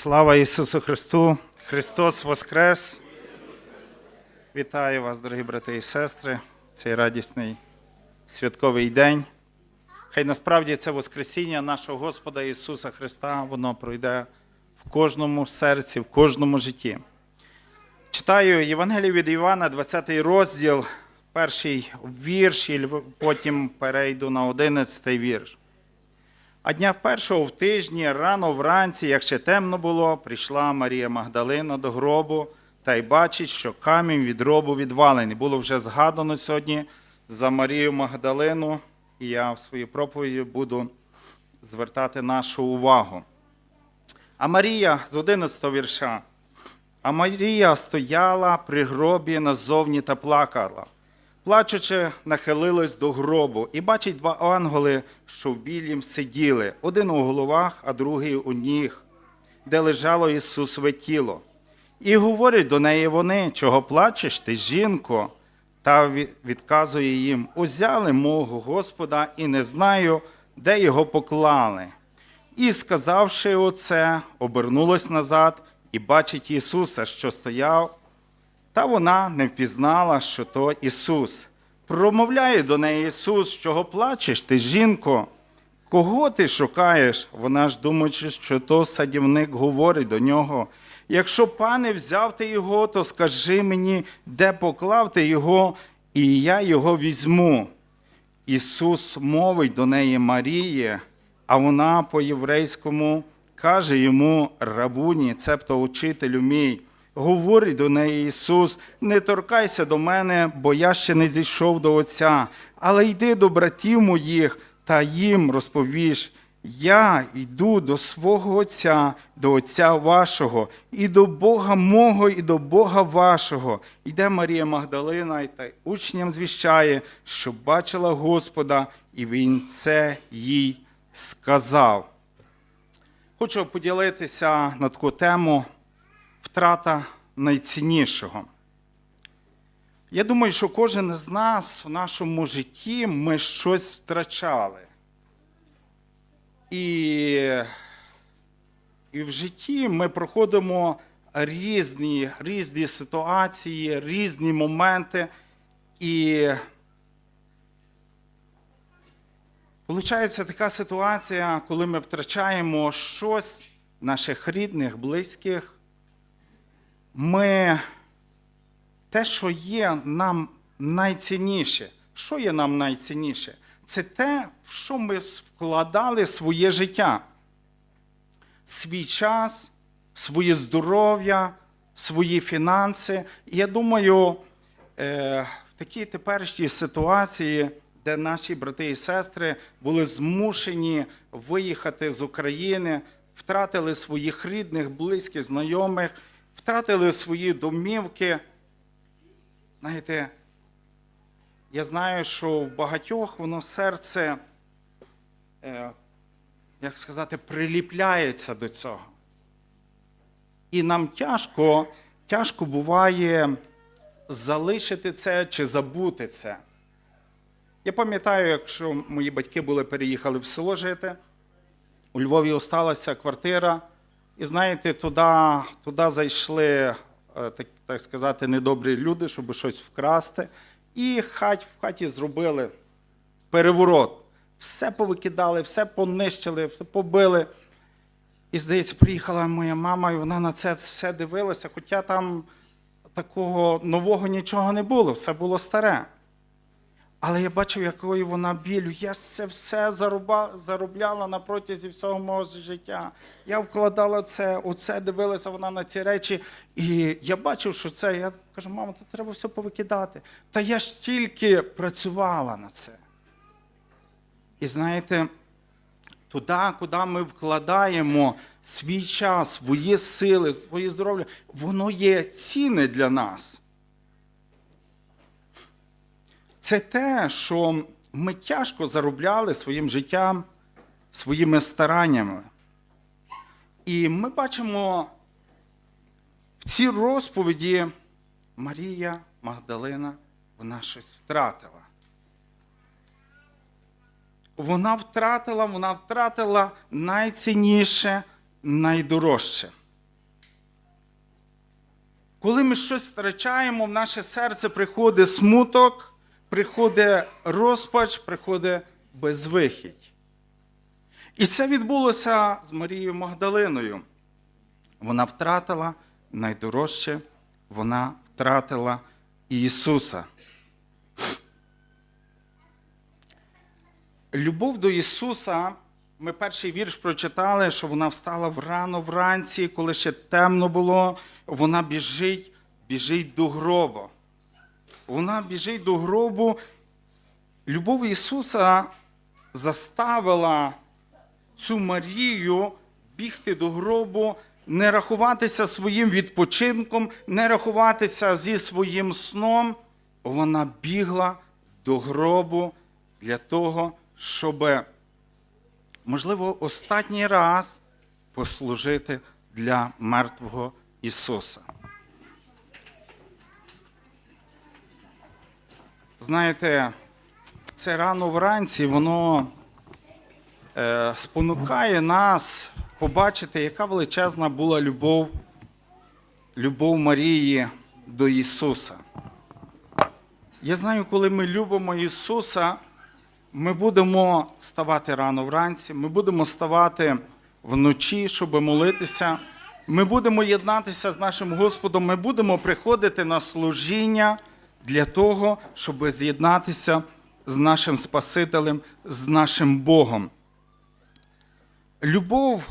Слава Ісусу Христу! Христос Воскрес! Вітаю вас, дорогі брати і сестри, цей радісний святковий день. Хай насправді це Воскресіння нашого Господа Ісуса Христа, воно пройде в кожному серці, в кожному житті. Читаю Євангелію від Івана, 20 розділ, перший вірш, і потім перейду на 11 вірш. А дня першого в тижні, рано вранці, як ще темно було, прийшла Марія Магдалина до гробу та й бачить, що камінь від гробу відвалений. Було вже згадано сьогодні за Марію Магдалину, і я в своїй проповіді буду звертати нашу увагу. А Марія з 11 вірша. А Марія стояла при гробі назовні та плакала. Плачучи, нахилилась до гробу і бачить два ангели, що в білім сиділи, один у головах, а другий у ніг, де лежало Ісусове тіло. І говорять до неї вони, чого плачеш ти, жінко? Та відказує їм: узяли мого Господа і не знаю, де його поклали. І, сказавши оце, обернулась назад і бачить Ісуса, що стояв та вона не впізнала, що то Ісус. Промовляє до неї Ісус, чого плачеш ти, жінко? Кого ти шукаєш? Вона ж думаючи, що то садівник говорить до нього. Якщо пане взяв ти його, то скажи мені, де поклав ти його, і я його візьму. Ісус мовить до неї Марії, а вона по-єврейському каже йому рабуні, цебто учителю мій. Говорить до неї Ісус, не торкайся до мене, бо я ще не зійшов до Отця, але йди до братів моїх та їм розповіш. Я йду до свого Отця, до Отця вашого, і до Бога мого, і до Бога вашого. Йде Марія Магдалина та й учням звіщає, що бачила Господа, і Він це їй сказав. Хочу поділитися на таку тему втрата найціннішого. Я думаю, що кожен з нас в нашому житті ми щось втрачали. І, і в житті ми проходимо різні, різні ситуації, різні моменти. І Получається така ситуація, коли ми втрачаємо щось наших рідних, близьких. Ми те, що є нам найцінніше. Що є нам найцінніше? Це те, в що ми вкладали своє життя, свій час, своє здоров'я, свої фінанси. І я думаю, е, в такій теперішній ситуації, де наші брати і сестри були змушені виїхати з України, втратили своїх рідних, близьких, знайомих, втратили свої домівки. Знаєте, я знаю, що в багатьох воно серце, е, як сказати, приліпляється до цього. І нам тяжко, тяжко буває залишити це чи забути це. Я пам'ятаю, якщо мої батьки були переїхали в село жити, у Львові осталася квартира, і знаєте, туди, туди зайшли, е, так, так сказати, недобрі люди, щоб щось вкрасти. І хать, в хаті зробили переворот. Все повикидали, все понищили, все побили. І, здається, приїхала моя мама, і вона на це все дивилася, хоча там такого нового нічого не було, все було старе. Але я бачив, якою вона білю. Я це все заробляла на протязі всього мого життя. Я вкладала це, оце дивилася вона на ці речі. І я бачив, що це. Я кажу, мамо, тут треба все повикидати. Та я ж тільки працювала на це. І знаєте, туди, куди ми вкладаємо свій час, свої сили, своє здоров'я, воно є цінне для нас. Це те, що ми тяжко заробляли своїм життям, своїми стараннями. І ми бачимо в цій розповіді Марія Магдалина, вона щось втратила. Вона втратила, вона втратила найцінніше, найдорожче. Коли ми щось втрачаємо, в наше серце приходить смуток, приходить розпач, приходить безвихідь. І це відбулося з Марією Магдалиною. Вона втратила найдорожче, вона втратила Ісуса. Любов до Ісуса, ми перший вірш прочитали, що вона встала врано вранці, коли ще темно було, вона біжить, біжить до гроба. Вона біжить до гробу. Любов Ісуса заставила цю Марію бігти до гробу, не рахуватися своїм відпочинком, не рахуватися зі своїм сном. Вона бігла до гробу для того, щоб, можливо, останній раз послужити для мертвого Ісуса. Знаєте, це рано вранці, воно е, спонукає нас побачити, яка величезна була любов, любов Марії до Ісуса. Я знаю, коли ми любимо Ісуса, ми будемо ставати рано вранці, ми будемо ставати вночі, щоб молитися. Ми будемо єднатися з нашим Господом, ми будемо приходити на служіння для того, щоб з'єднатися з нашим Спасителем, з нашим Богом. Любов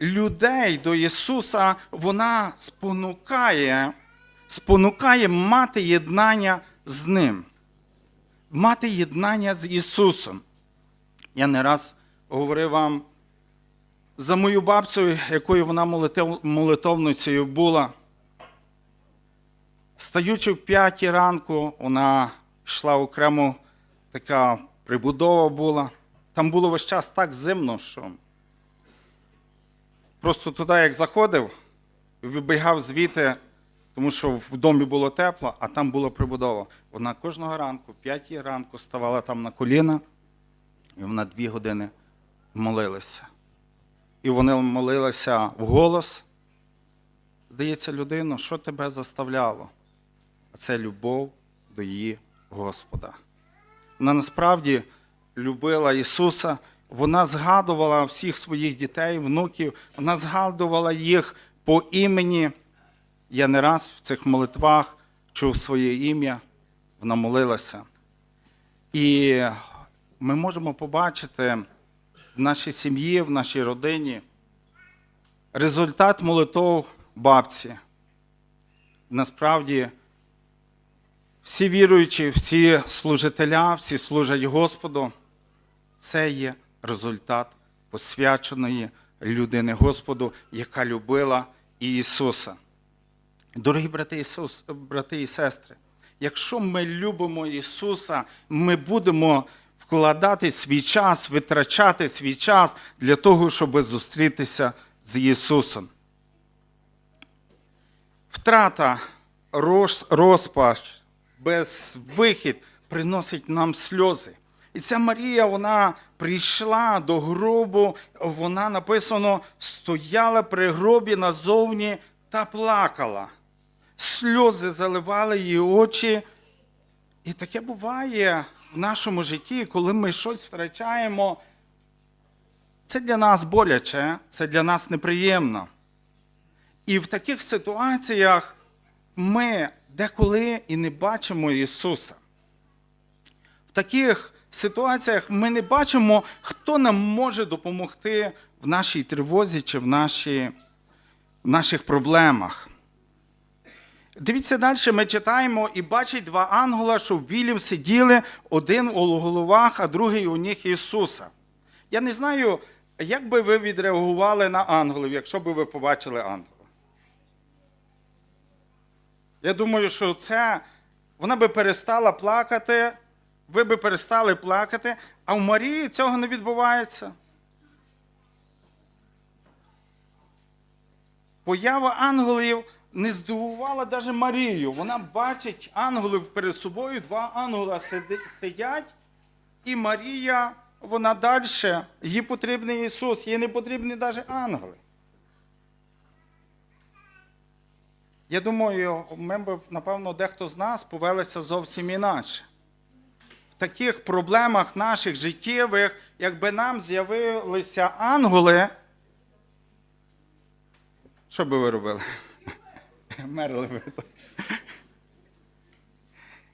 людей до Ісуса, вона спонукає, спонукає мати єднання з Ним, мати єднання з Ісусом. Я не раз говорив вам за мою бабцю, якою вона молитовницею була. Стаючи в п'ятій ранку, вона йшла окремо, така прибудова була. Там було весь час так зимно, що просто туди, як заходив, вибігав звідти, тому що в домі було тепло, а там була прибудова. Вона кожного ранку, в п'ятій ранку, ставала там на коліна, і вона дві години молилася. І вони молилися вголос. Здається, людину, що тебе заставляло? А це любов до її Господа. Вона насправді любила Ісуса, вона згадувала всіх своїх дітей, внуків, вона згадувала їх по імені. Я не раз в цих молитвах чув своє ім'я, вона молилася. І ми можемо побачити в нашій сім'ї, в нашій родині результат молитов бабці. Насправді, всі віруючі, всі служителя, всі служать Господу. Це є результат посвяченої людини Господу, яка любила Ісуса. Дорогі брати, Ісус, брати і сестри, якщо ми любимо Ісуса, ми будемо вкладати свій час, витрачати свій час для того, щоб зустрітися з Ісусом. Втрата, розпач, безвихід приносить нам сльози. І ця Марія, вона прийшла до гробу, вона написано, стояла при гробі назовні та плакала. Сльози заливали її очі. І таке буває в нашому житті, коли ми щось втрачаємо. Це для нас боляче, це для нас неприємно. І в таких ситуаціях ми деколи і не бачимо Ісуса. В таких ситуаціях ми не бачимо, хто нам може допомогти в нашій тривозі чи в, нашій, в наших проблемах. Дивіться далі, ми читаємо і бачить два ангела, що в білім сиділи, один у головах, а другий у ніг Ісуса. Я не знаю, як би ви відреагували на ангелів, якщо б ви побачили ангела. Я думаю, що це вона би перестала плакати, ви би перестали плакати, а в Марії цього не відбувається. Поява ангелів не здивувала навіть Марію. Вона бачить ангелів перед собою, два ангела сидять, і Марія, вона далі, їй потрібний Ісус, їй не потрібні навіть ангели. Я думаю, ми б, напевно, дехто з нас повелися зовсім інакше. В таких проблемах наших життєвих, якби нам з'явилися ангели, що би ви робили? Мерли би.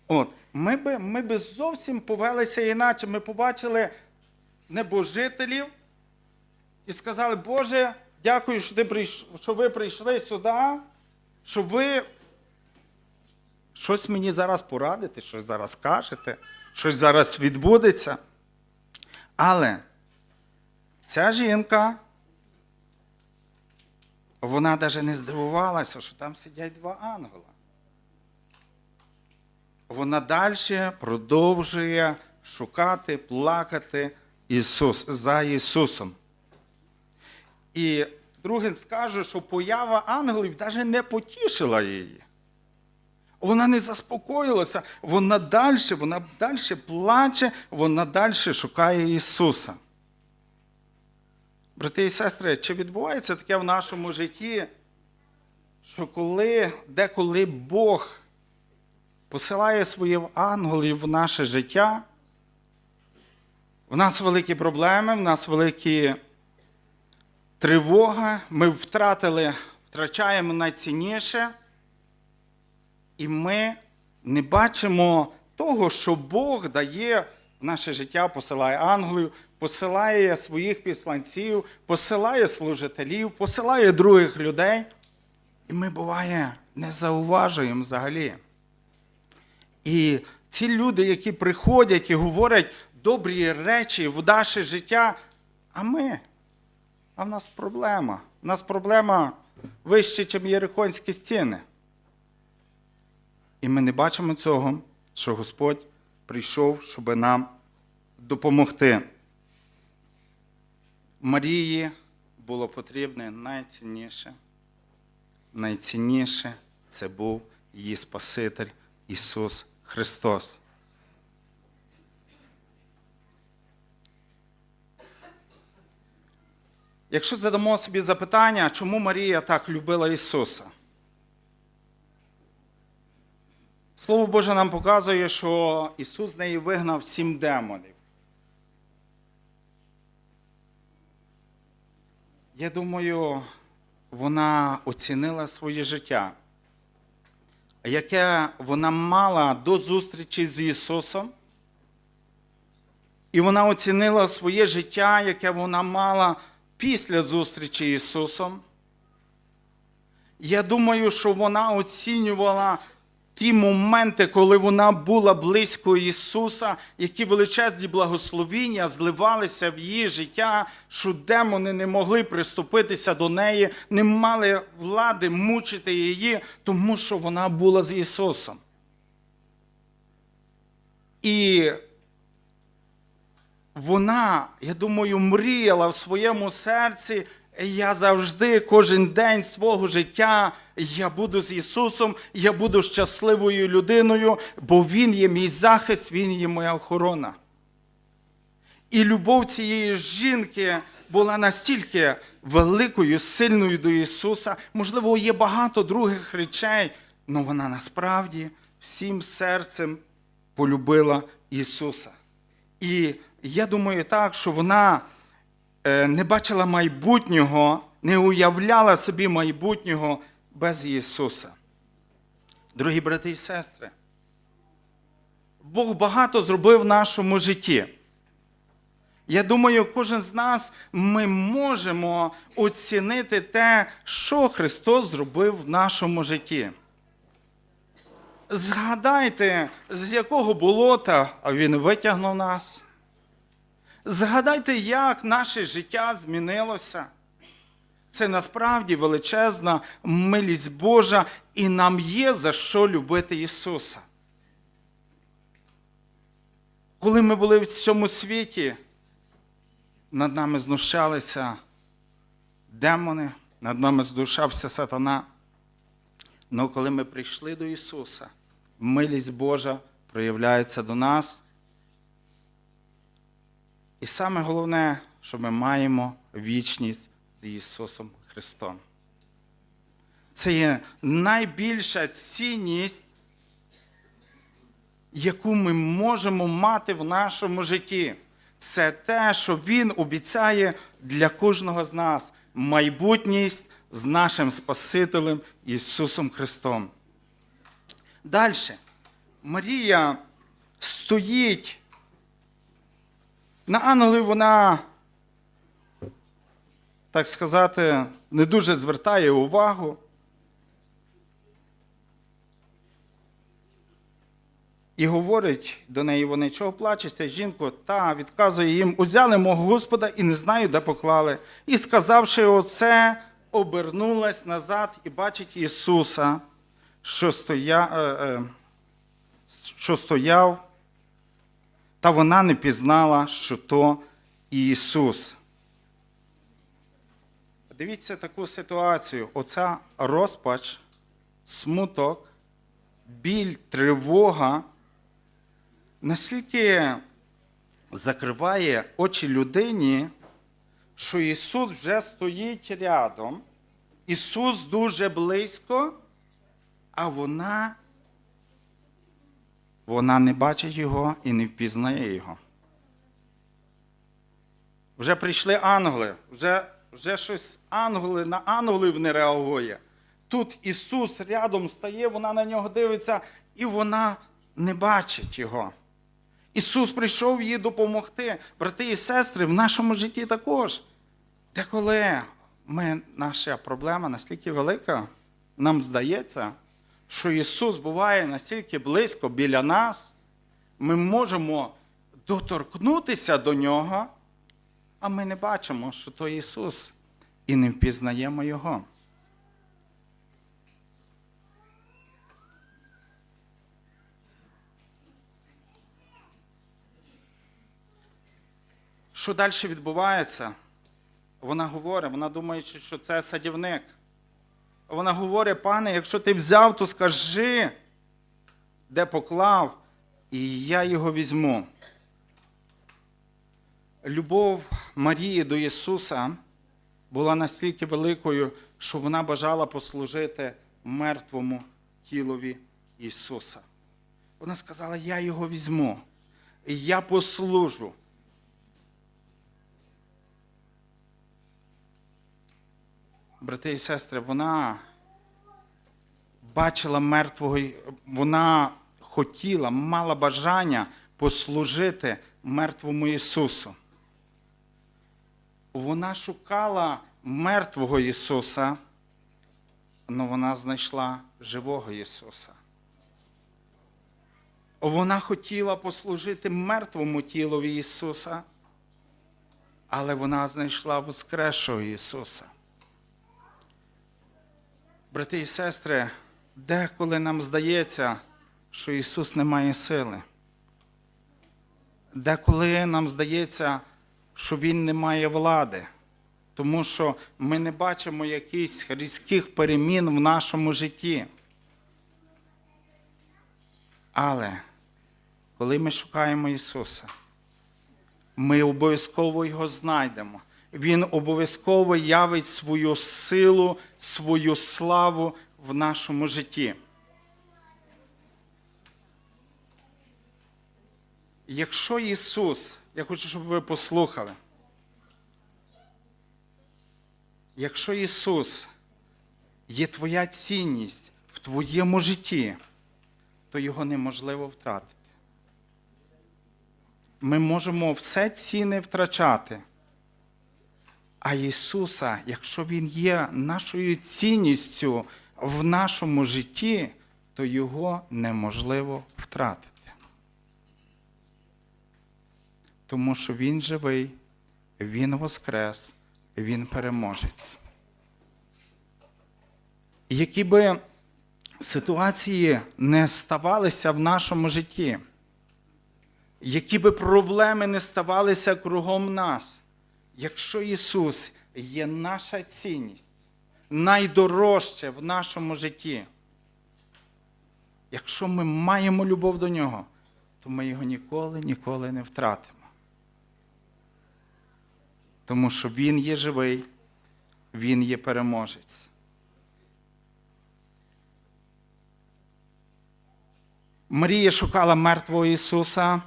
От, ми би, ми би зовсім повелися іначе. Ми побачили небожителів і сказали, Боже, дякую, що, ти прийш... що ви прийшли сюди, що ви щось мені зараз порадите, щось зараз кажете, щось зараз відбудеться. Але ця жінка, вона навіть не здивувалася, що там сидять два ангела. Вона далі продовжує шукати, плакати Ісус, за Ісусом. І другий скаже, що поява ангелів навіть не потішила її. Вона не заспокоїлася, вона далі, вона далі плаче, вона далі шукає Ісуса. Брати і сестри, чи відбувається таке в нашому житті, що коли деколи Бог посилає своїх ангелів в наше життя, в нас великі проблеми, в нас великі тривога, ми втратили, втрачаємо найцінніше, і ми не бачимо того, що Бог дає в наше життя, посилає ангелів, посилає своїх післанців, посилає служителів, посилає других людей. І ми, буває, не зауважуємо взагалі. І ці люди, які приходять і говорять добрі речі в наше життя, а ми, а в нас проблема. У нас проблема вище, ніж Єрихонські стіни. І ми не бачимо цього, що Господь прийшов, щоб нам допомогти. Марії було потрібне найцінніше. Найцінніше це був її Спаситель Ісус Христос. Якщо задамо собі запитання, чому Марія так любила Ісуса? Слово Боже нам показує, що Ісус з неї вигнав сім демонів. Я думаю, вона оцінила своє життя, яке вона мала до зустрічі з Ісусом. І вона оцінила своє життя, яке вона мала після зустрічі Ісусом. Я думаю, що вона оцінювала ті моменти, коли вона була близько Ісуса, які величезні благословіння зливалися в її життя, що демони не могли приступитися до неї, не мали влади мучити її, тому що вона була з Ісусом. І вона, я думаю, мріяла в своєму серці. Я завжди, кожен день свого життя, я буду з Ісусом, я буду щасливою людиною, бо Він є мій захист, Він є моя охорона. І любов цієї жінки була настільки великою, сильною до Ісуса. Можливо, є багато других речей, але вона насправді всім серцем полюбила Ісуса. І я думаю так, що вона е, не бачила майбутнього, не уявляла собі майбутнього без Ісуса. Дорогі брати і сестри, Бог багато зробив в нашому житті. Я думаю, кожен з нас ми можемо оцінити те, що Христос зробив в нашому житті. Згадайте, з якого болота Він витягнув нас. Згадайте, як наше життя змінилося. Це насправді величезна милість Божа, і нам є за що любити Ісуса. Коли ми були в цьому світі, над нами знущалися демони, над нами знущався сатана. Але коли ми прийшли до Ісуса, милість Божа проявляється до нас. І саме головне, що ми маємо вічність з Ісусом Христом. це є найбільша цінність, яку ми можемо мати в нашому житті. Це те, що Він обіцяє для кожного з нас майбутність з нашим Спасителем Ісусом Христом. Далі. Марія стоїть. На ангели вона, так сказати, не дуже звертає увагу. І говорить до неї вони, чого плачете, жінко, та відказує їм, узяли мого Господа і не знаю, де поклали. І сказавши оце, обернулась назад і бачить Ісуса, що, стоя, е, е, що стояв, та вона не пізнала, що то Ісус. Дивіться таку ситуацію. Оця розпач, смуток, біль, тривога настільки закриває очі людині, що Ісус вже стоїть рядом, Ісус дуже близько, а вона, вона не бачить Його і не впізнає Його. Вже прийшли ангели, вже, вже щось ангели на ангелів не реагує. Тут Ісус рядом стає, вона на нього дивиться, і вона не бачить Його. Ісус прийшов їй допомогти. Брати і сестри, в нашому житті також. Деколи ми, наша проблема настільки велика, нам здається, що Ісус буває настільки близько біля нас, ми можемо доторкнутися до Нього, а ми не бачимо, що то Ісус, і не впізнаємо Його. Що далі відбувається? Вона говорить, вона думає, що це садівник. Вона говорить, пане, якщо ти взяв, то скажи, де поклав, і я його візьму. Любов Марії до Ісуса була настільки великою, що вона бажала послужити мертвому тілові Ісуса. Вона сказала, я його візьму, я послужу. Брати і сестри, вона бачила мертвого, вона хотіла, мала бажання послужити мертвому Ісусу. Вона шукала мертвого Ісуса, але вона знайшла живого Ісуса. Вона хотіла послужити мертвому тілові Ісуса, але вона знайшла воскресшого Ісуса. Брати і сестри, деколи нам здається, що Ісус не має сили. Деколи нам здається, що Він не має влади, тому що ми не бачимо якихось різких перемін в нашому житті. Але коли ми шукаємо Ісуса, ми обов'язково Його знайдемо. Він обов'язково явить свою силу, свою славу в нашому житті. Якщо Ісус, я хочу, щоб ви послухали, якщо Ісус є твоя цінність в твоєму житті, то Його неможливо втратити. Ми можемо все цінне втрачати. А Ісуса, якщо Він є нашою цінністю в нашому житті, то Його неможливо втратити. Тому що Він живий, Він воскрес, Він переможець. Які би ситуації не ставалися в нашому житті, які би проблеми не ставалися кругом нас. Якщо Ісус є наша цінність, найдорожче в нашому житті, якщо ми маємо любов до Нього, то ми його ніколи ніколи не втратимо. Тому що Він є живий, Він є переможець. Марія шукала мертвого Ісуса,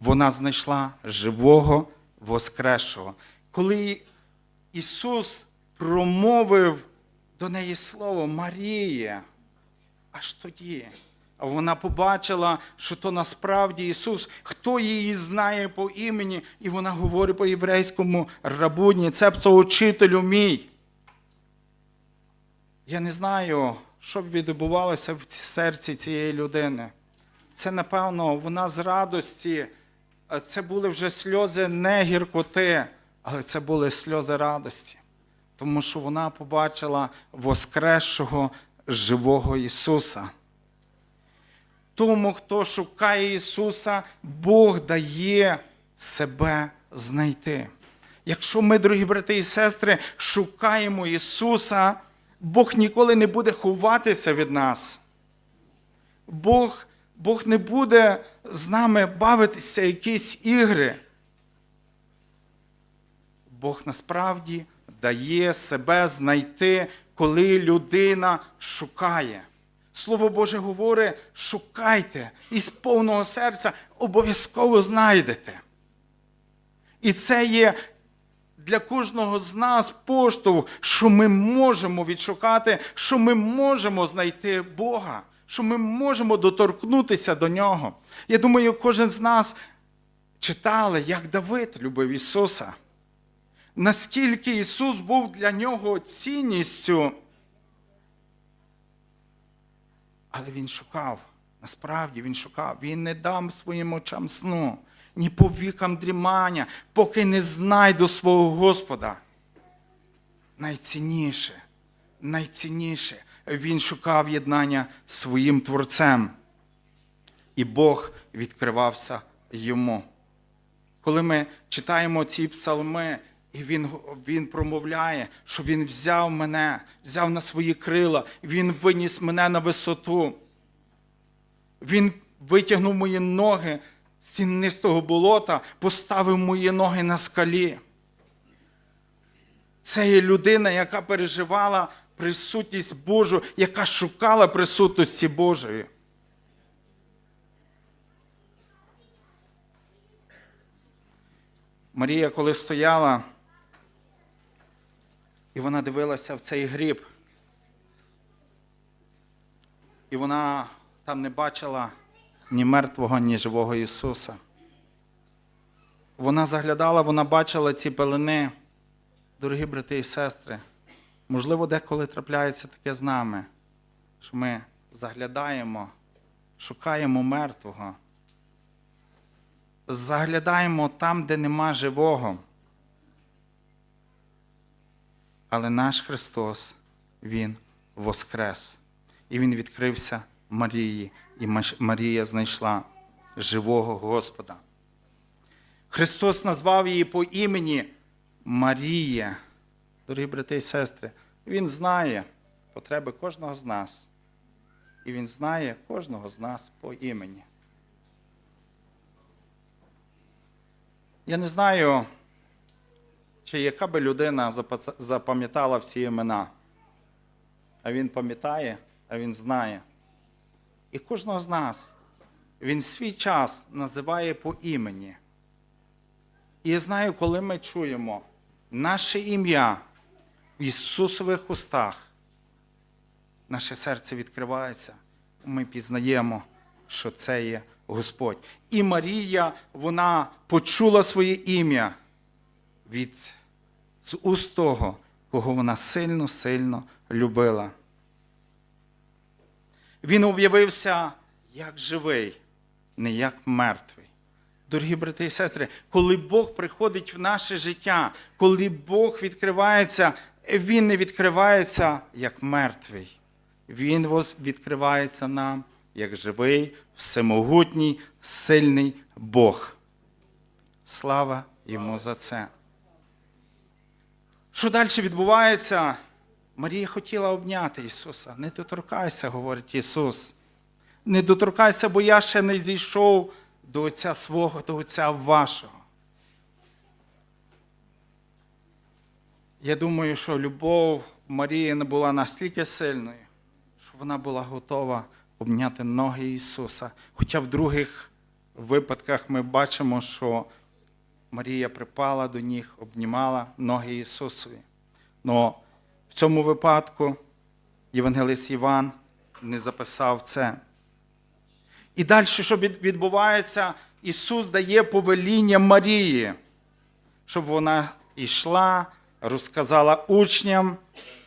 вона знайшла живого Воскресшого. Коли Ісус промовив до неї слово Марія, аж тоді. А вона побачила, що то насправді Ісус, хто її знає по імені, і вона говорить по єврейському рабуні, цебто учителю мій. Я не знаю, що б відбувалося в серці цієї людини. Це, напевно, вона з радості, це були вже сльози не гіркоти, але це були сльози радості. Тому що вона побачила воскресшого живого Ісуса. Тому, хто шукає Ісуса, Бог дає себе знайти. Якщо ми, дорогі брати і сестри, шукаємо Ісуса, Бог ніколи не буде ховатися від нас. Бог, Бог не буде з нами бавитися якісь ігри. Бог насправді дає себе знайти, коли людина шукає. Слово Боже говорить, шукайте і з повного серця обов'язково знайдете. І це є для кожного з нас поштовх, що ми можемо відшукати, що ми можемо знайти Бога, що ми можемо доторкнутися до Нього. Я думаю, кожен з нас читали, як Давид любив Ісуса. Наскільки Ісус був для нього цінністю. Але він шукав, насправді він шукав, він не дам своїм очам сну, ні по вікам дрімання, поки не знайду свого Господа. Найцінніше, найцінніше він шукав єднання своїм Творцем. І Бог відкривався йому. Коли ми читаємо ці псалми, і він, він промовляє, що він взяв мене, взяв на свої крила, він виніс мене на висоту. Він витягнув мої ноги з тіннистого болота, поставив мої ноги на скалі. Це є людина, яка переживала присутність Божу, яка шукала присутності Божої. Марія, коли стояла, і вона дивилася в цей гріб, і вона там не бачила ні мертвого, ні живого Ісуса. Вона заглядала, вона бачила ці пелени, дорогі брати і сестри. Можливо, деколи трапляється таке з нами, що ми заглядаємо, шукаємо мертвого заглядаємо там, де нема живого. Але наш Христос, Він воскрес. І Він відкрився Марії, і Марія знайшла живого Господа. Христос назвав її по імені Марія. Дорогі брати і сестри, Він знає потреби кожного з нас. І Він знає кожного з нас по імені. Я не знаю, чи яка би людина запам'ятала всі імена. А він пам'ятає, а він знає. І кожного з нас він свій час називає по імені. І я знаю, коли ми чуємо наше ім'я в Ісусових устах, наше серце відкривається, ми пізнаємо, що це є Господь. І Марія, вона почула своє ім'я від з уст того, кого вона сильно-сильно любила. Він об'явився як живий, не як мертвий. Дорогі брати і сестри, коли Бог приходить в наше життя, коли Бог відкривається, Він не відкривається як мертвий. Він відкривається нам як живий, всемогутній, сильний Бог. Слава йому за це. Що далі відбувається? Марія хотіла обняти Ісуса. Не доторкайся, говорить Ісус. Не доторкайся, бо я ще не зійшов до Отця свого, до Отця вашого. Я думаю, що любов Марії не була настільки сильною, що вона була готова обняти ноги Ісуса. Хоча в других випадках ми бачимо, що Марія припала до ніг, обнімала ноги Ісусові. Но в цьому випадку Євангелист Іван не записав це. І далі, що відбувається, Ісус дає повеління Марії, щоб вона йшла, розказала учням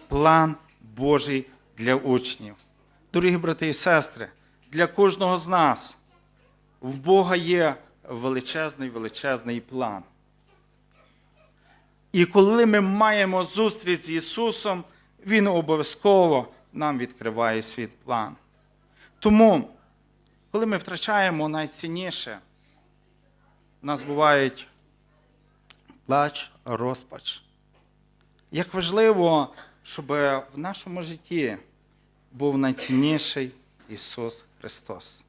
план Божий для учнів. Дорогі брати і сестри, для кожного з нас в Бога є величезний величезний план. І коли ми маємо зустріч з Ісусом, Він обов'язково нам відкриває свій план. Тому, коли ми втрачаємо найцінніше, у нас бувають плач, розпач. Як важливо, щоб в нашому житті був найцінніший Ісус Христос.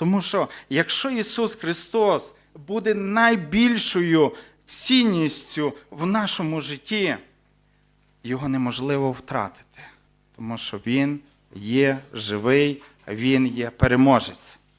Тому що якщо Ісус Христос буде найбільшою цінністю в нашому житті, його неможливо втратити, тому що Він є живий, Він є переможець.